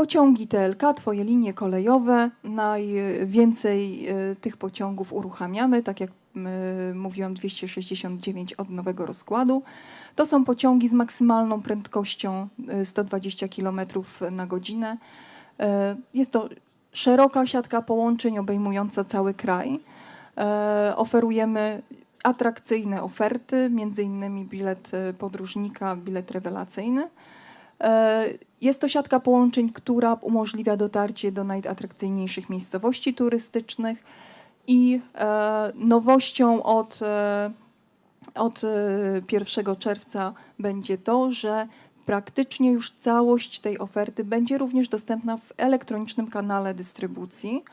Pociągi TLK, Twoje linie kolejowe, najwięcej e, tych pociągów uruchamiamy, tak jak e, mówiłam, 269 od nowego rozkładu. To są pociągi z maksymalną prędkością e, 120 km na godzinę. E, Jest to szeroka siatka połączeń obejmująca cały kraj. E, Oferujemy atrakcyjne oferty, między innymi bilet e, podróżnika, bilet rewelacyjny. E, Jest to siatka połączeń, która umożliwia dotarcie do najatrakcyjniejszych miejscowości turystycznych i e, nowością od, e, od e, 1 czerwca będzie to, że praktycznie już całość tej oferty będzie również dostępna w elektronicznym kanale dystrybucji.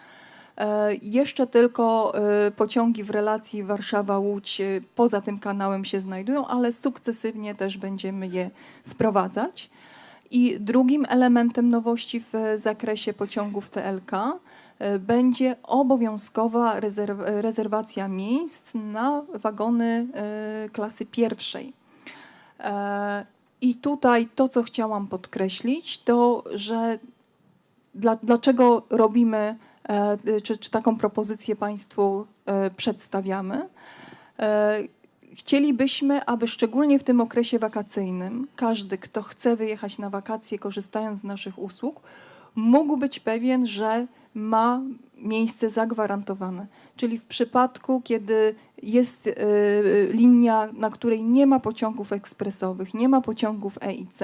Jeszcze tylko pociągi w relacji Warszawa-Łódź poza tym kanałem się znajdują, ale sukcesywnie też będziemy je wprowadzać. I drugim elementem nowości w zakresie pociągów TLK e, będzie obowiązkowa rezerw rezerwacja miejsc na wagony e, klasy pierwszej. E, I tutaj to, co chciałam podkreślić, to że dla, dlaczego robimy, czy, czy taką propozycję Państwu przedstawiamy. Chcielibyśmy, aby szczególnie w tym okresie wakacyjnym każdy, kto chce wyjechać na wakacje, korzystając z naszych usług, mógł być pewien, że ma miejsce zagwarantowane. Czyli w przypadku, kiedy jest e, linia, na której nie ma pociągów ekspresowych, nie ma pociągów EIC,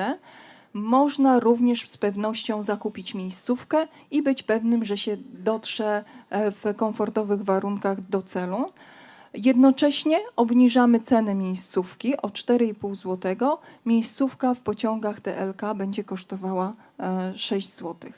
można również z pewnością zakupić miejscówkę i być pewnym, że się dotrze e, w komfortowych warunkach do celu. Jednocześnie obniżamy cenę miejscówki o 4,5 zł. Miejscówka w pociągach TLK będzie kosztowała e, 6 zł.